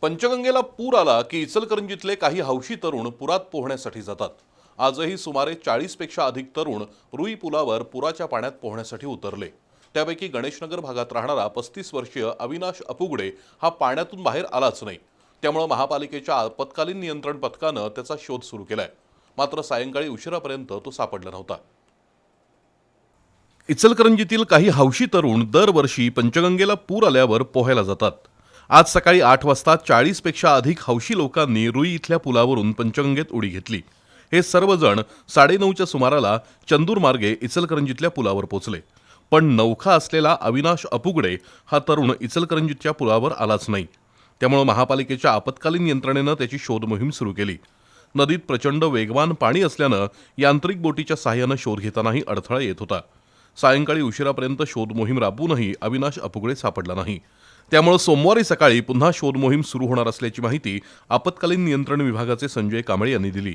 पंचगंगेला पूर आला की इचलकरंजीतले काही हौशी तरुण पुरात पोहण्यासाठी जातात. आजही सुमारे चाळीसपेक्षा अधिक तरुण रुई पुलावर पुराच्या पाण्यात पोहण्यासाठी उतरले. त्यापैकी गणेशनगर भागात राहणारा पस्तीस वर्षीय अविनाश अपुगडे हा पाण्यातून बाहेर आलाच नाही. त्यामुळं महापालिकेच्या आपत्कालीन नियंत्रण पथकानं त्याचा शोध सुरू केलाय. मात्र सायंकाळी उशिरापर्यंत तो सापडला नव्हता. इचलकरंजीतील काही हौशी तरुण दरवर्षी पंचगंगेला पूर आल्यावर पोहायला जातात. आज सकाळी आठ वाजता चाळीसपेक्षा अधिक हौशी लोकांनी रुई इथल्या पुलावरून पंचगंगेत उडी घेतली. हे सर्वजण साडेनऊच्या सुमाराला चंदूर मार्गे इचलकरंजीतल्या पुलावर पोचले. पण नौखा असलेला अविनाश अपुगडे हा तरुण इचलकरंजीतच्या पुलावर आलाच नाही. त्यामुळे महापालिकेच्या आपत्कालीन यंत्रणेनं त्याची शोध मोहीम सुरू केली. नदीत प्रचंड वेगवान पाणी असल्यानं यांत्रिक बोटीच्या सहाय्यानं शोध घेतानाही अडथळा येत होता. सायंकाळी उशिरापर्यंत शोध मोहीम राबवूनही अविनाश अपुगडे सापडला नाही. त्यामुळे सोमवारी सकाळी पुन्हा शोधमोहीम सुरू होणार असल्याची माहिती आपत्कालीन नियंत्रण विभागाचे संजय कांबळे यांनी दिली.